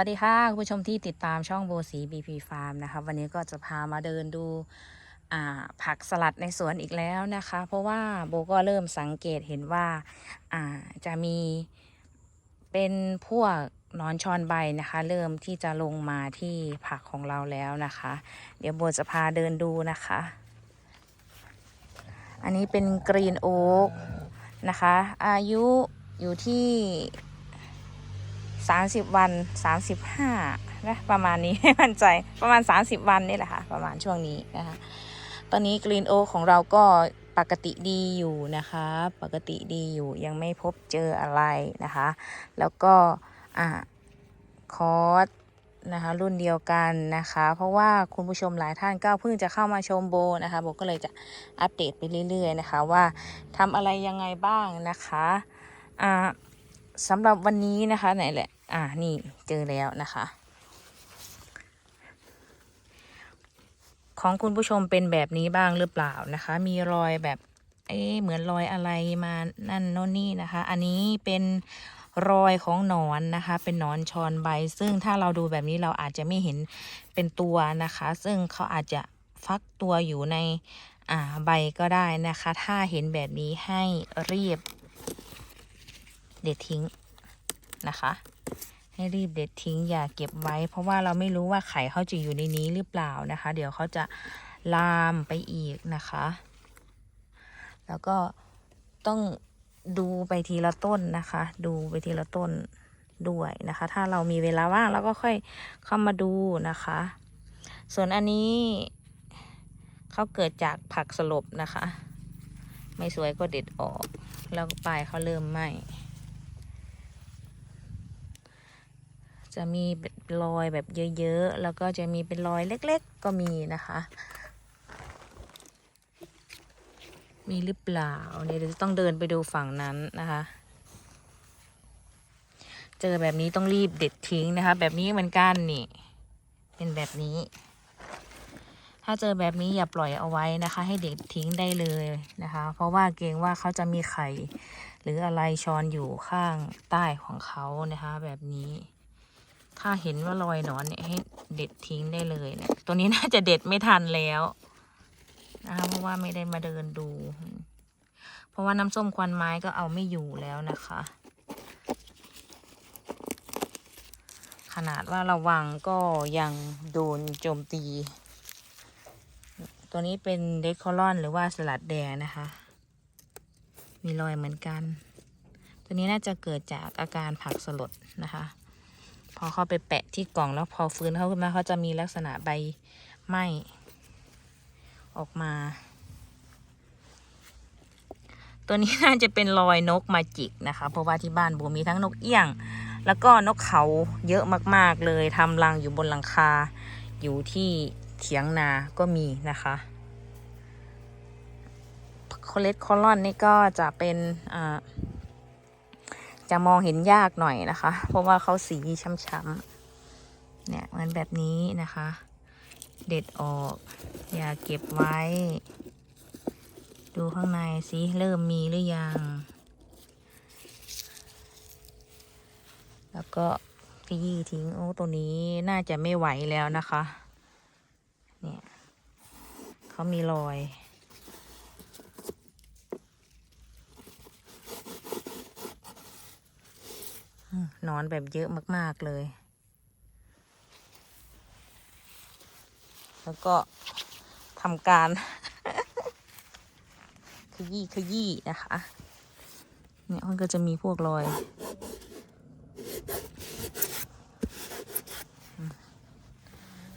วัสดีค่ะคุณผู้ชมที่ติดตามช่องโบสีบีพีฟาร์มนะคะวันนี้ก็จะพามาเดินดูผักสลัดในสวนอีกแล้วนะคะ เพราะว่าโบก็เริ่มสังเกตเห็นว่าาจะมีเป็นพวกนอนชอนใบนะคะ เริ่มที่จะลงมาที่ผักของเราแล้วนะคะ เดี๋ยวโบจะพาเดินดูนะคะ อันนี้เป็นกรีนโอ๊กนะคะ อายุอยู่ที่ สามสิบวันสามสิบห้านะประมาณนี้ไม่มั่นใจประมาณสามสิบวันนี่แหละค่ะ ประมาณช่วงนี้นะคะ ตอนนี้กรีนโอของเราก็ปกติดีอยู่นะคะ ปกติดีอยู่ยังไม่พบเจออะไรนะคะ แล้วก็อ่าคอร์สนะคะรุ่นเดียวกันนะคะ เพราะว่าคุณผู้ชมหลายท่านก็เพิ่งจะเข้ามาชมโบนะคะโบก็เลยจะอัปเดตไปเรื่อยๆนะคะว่าทำอะไรยังไงบ้างนะคะอ่าสำหรับวันนี้นะคะไหนแหละ อ่านี่เจอแล้วนะคะ ของคุณผู้ชมเป็นแบบนี้บ้างหรือเปล่านะคะ มีรอยแบบ เอ๊ะเหมือนรอยอะไรมานั่นโน่นนี่นะคะ อันนี้เป็นรอยของหนอนนะคะ เป็นหนอนชอนใบ ซึ่งถ้าเราดูแบบนี้เราอาจจะไม่เห็นเป็นตัวนะคะ ซึ่งเขาอาจจะฟักตัวอยู่ในอ่าใบก็ได้นะคะ ถ้าเห็นแบบนี้ให้รีบ เด็ดทิ้ง นะคะ ให้รีบเด็ดทิ้งอย่าเก็บไว้ เพราะว่าเราไม่รู้ว่าไข่เขาจะอยู่ในนี้หรือเปล่านะคะ เดี๋ยวเขาจะลามไปอีกนะคะ แล้วก็ต้องดูไปทีละต้นนะคะ ดูไปทีละต้นด้วยนะคะ ถ้าเรามีเวลาว่างเราก็ค่อยเข้ามาดูนะคะ ส่วนอันนี้เขาเกิดจากผักสลบนะคะ ไม่สวยก็เด็ดออก แล้วปลายเขาเริ่มไหม้ จะมีรอยแบบเยอะๆ แล้วก็จะมีเป็นรอยเล็กๆ ก็มีนะคะ มีหรือเปล่าเนี่ยเดี๋ยวจะต้องเดินไปดูฝั่งนั้นนะคะ เจอแบบนี้ต้องรีบเด็ดทิ้งนะคะ แบบนี้เหมือนกันนี่ เป็นแบบนี้ ถ้าเจอแบบนี้อย่าปล่อยเอาไว้นะคะ ให้เด็ดทิ้งได้เลยนะคะ เพราะว่าเกรงว่าเขาจะมีไข่หรืออะไรช้อนอยู่ข้างใต้ของเขานะคะ แบบนี้ ถ้าเห็นว่ารอยหนอนเนี่ยให้เด็ดทิ้งได้เลยเนี่ย ตัวนี้น่าจะเด็ดไม่ทันแล้วนะคะเพราะว่าไม่ได้มาเดินดู เพราะว่าน้ำส้มควันไม้ก็เอาไม่อยู่แล้วนะคะ ขนาดว่าระวังก็ยังโดนโจมตี ตัวนี้เป็นเดคอลอนหรือว่าสลัดแดงนะคะ มีรอยเหมือนกัน ตัวนี้น่าจะเกิดจากอาการผักสลดนะคะ พอเข้าไปแปะที่กล่องแล้วพอฟื้นเขาขึ้นมาเขาจะมีลักษณะใบไหมออกมา ตัวนี้น่าจะเป็นรอยนกมาจิกนะคะ เพราะว่าที่บ้านบูมีทั้งนกเอี้ยง แล้วก็นกเขาเยอะมากๆเลยทำรังอยู่บนหลังคา อยู่ที่เถียงนาก็มีนะคะโคเลสคอลอนนี่ก็จะเป็นอ่า จะมองเห็นยากหน่อยนะคะ เพราะว่าเขาสีช้ำๆเนี่ยเหมือนแบบนี้นะคะ เด็ดออก อย่าเก็บไว้ ดูข้างในสิเริ่มมีหรือยัง แล้วก็ขยี้ทิ้งโอ้ตัวนี้น่าจะไม่ไหวแล้วนะคะ เนี่ยเขามีรอย นอนแบบเยอะมาก ๆ เลย แล้วก็ทำการ ขยี้ขยี้นะคะ เนี่ยมันก็จะมีพวกรอย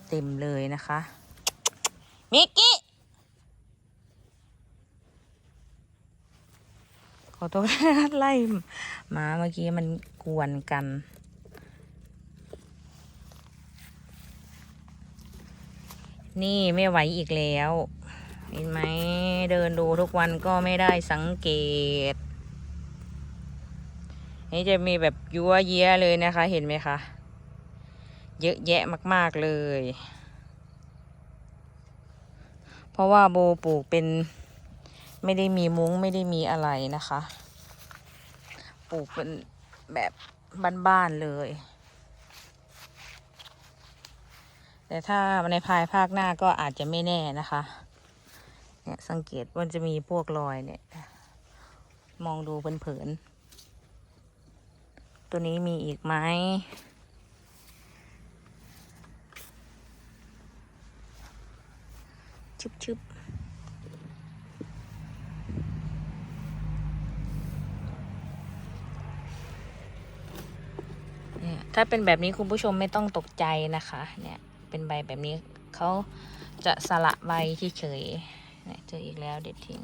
เต็มเลยนะคะ มิกกี้ ขอโทษไล่หมาเมื่อกี้มันกวนกัน นี่ไม่ไหวอีกแล้ว เห็นไหมเดินดูทุกวันก็ไม่ได้สังเกต นี่จะมีแบบยัวเยียเลยนะคะ เห็นไหมคะ เยอะแยะมาก ๆ เลย เพราะว่าโบปลูกเป็น ไม่ได้มีมุ้งไม่ได้มีอะไรนะคะ ปลูกเป็นแบบบ้านๆเลย แต่ถ้าในภายภาคหน้าก็อาจจะไม่แน่นะคะ เนี่ยสังเกตว่าจะมีพวกรอยเนี่ย มองดูเผินๆตัวนี้มีอีกไหมชึบชึบเนี่ย ถ้าเป็นแบบนี้คุณผู้ชมไม่ต้องตกใจนะคะ เนี่ย เป็นใบแบบนี้เขาจะสละใบเฉยๆเนี่ยเจออีกแล้วเด็ดทิ้ง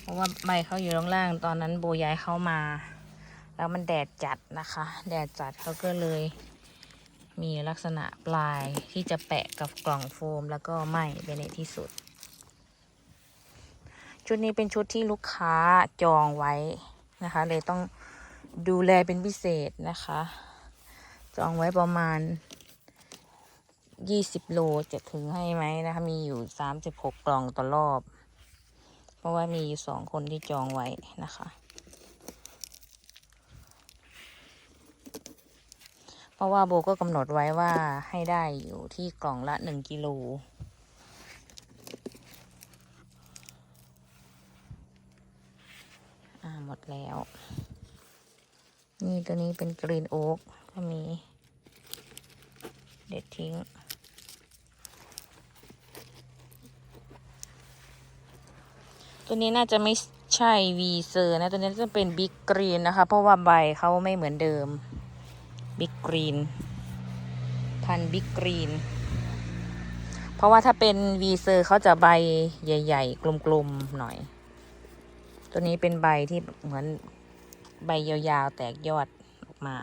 เพราะว่าใบเขาอยู่ข้างล่างตอนนั้นโบย้ายเข้ามา แล้วมันแดดจัดนะคะ แดดจัดเขาก็เลย มีลักษณะปลายที่จะแปะกับกล่องโฟมแล้วก็ไหม้ไปในที่สุด ชุดนี้เป็นชุดที่ลูกค้าจองไว้นะคะ เลยต้อง ดูแลเป็นพิเศษนะคะ จองไว้ประมาณ20โลจะถึงให้ไหมนะคะ มีอยู่36กล่องต่อรอบ เพราะว่ามีอยู่สองคนที่จองไว้นะคะ เพราะว่าโบก็กำหนดไว้ว่าให้ได้อยู่ที่กล่องละหนึ่งกิโล อ่าหมดแล้ว นี่ ตัวนี้เป็นกรีนโอ๊กก็มี เด็ดทิ้ง ตัวนี้น่าจะไม่ใช่วีเซอร์นะ ตัวนี้จะเป็นบิ๊กกรีนนะคะ เพราะว่าใบเขาไม่เหมือนเดิมบิ๊กกรีนพันบิ๊กกรีนเพราะว่าถ้าเป็นวีเซอร์เขาจะใบใหญ่ ๆ กลม ๆ หน่อย ตัวนี้เป็นใบที่เหมือน ใบยาวๆแตกยอดออกมา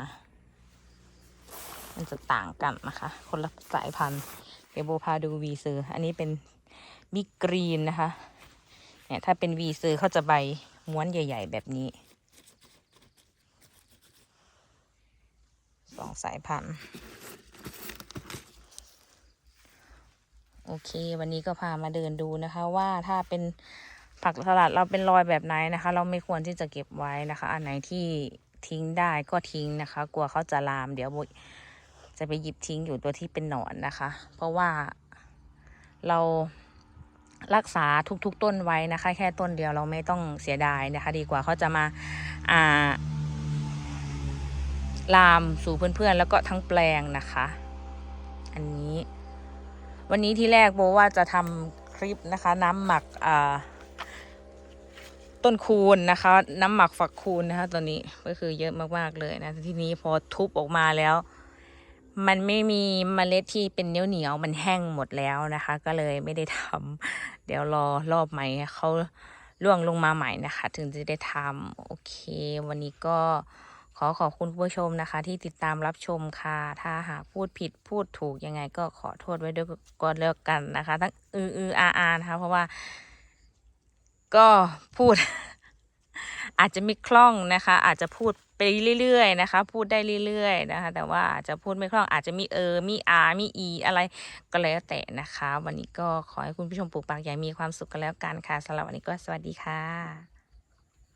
มันจะต่างกันนะคะ คนละสายพันธุ์เดี๋ยวโบพาดูวีเซอร์อันนี้เป็นบิ๊กกรีนนะคะ เนี่ยถ้าเป็นวีเซอร์เขาจะใบม้วนใหญ่ ๆ แบบนี้สองสายพันธุ์โอเค วันนี้ก็พามาเดินดูนะคะว่าถ้าเป็น ผักสลัดเราเป็นรอยแบบไหนนะคะ เราไม่ควรที่จะเก็บไว้นะคะ อันไหนที่ทิ้งได้ก็ทิ้งนะคะ กลัวเขาจะลาม เดี๋ยวโบจะไปหยิบทิ้งอยู่ตัวที่เป็นหนอนนะคะ เพราะว่าเรารักษาทุกๆต้นไว้นะคะ แค่ต้นเดียวเราไม่ต้องเสียดายนะคะ ดีกว่าเขาจะมาอ่าลามสู่เพื่อนๆแล้วก็ทั้งแปลงนะคะ อันนี้ วันนี้ที่แรกโบว่าจะทำคลิปนะคะ น้ำหมักอ่า ต้นคูณนะคะ น้ำหมักฝักคูณนะคะตัวนี้ก็คือเยอะมากๆเลยนะทีนี้พอทุบออกมาแล้ว มันไม่มีเมล็ดที่เป็นเหนียวเหนียวมันแห้งหมดแล้วนะคะ ก็เลยไม่ได้ทำเดี๋ยวรอรอบใหม่เขาล่วงลงมาใหม่นะคะ ถึงจะได้ทำโอเค วันนี้ก็ขอขอบคุณผู้ชมนะคะ ที่ติดตามรับชมค่ะ ถ้าหากพูดผิดพูดถูกยังไงก็ขอโทษไว้ด้วยก่อนแล้วกันนะคะ ทั้งอืออืออาอานะคะเพราะว่า ก็พูด อาจจะไม่คล่องนะคะ อาจจะพูดไปเรื่อยๆนะคะ พูดได้เรื่อยๆนะคะ แต่ว่าอาจจะพูดไม่คล่องอาจจะมีเออมีอามีอีอะไรก็แล้วแต่นะคะ วันนี้ก็ขอให้คุณผู้ชมปลูกปากอย่างมีความสุขกันแล้วกันค่ะสำหรับวันนี้ก็สวัสดีค่ะ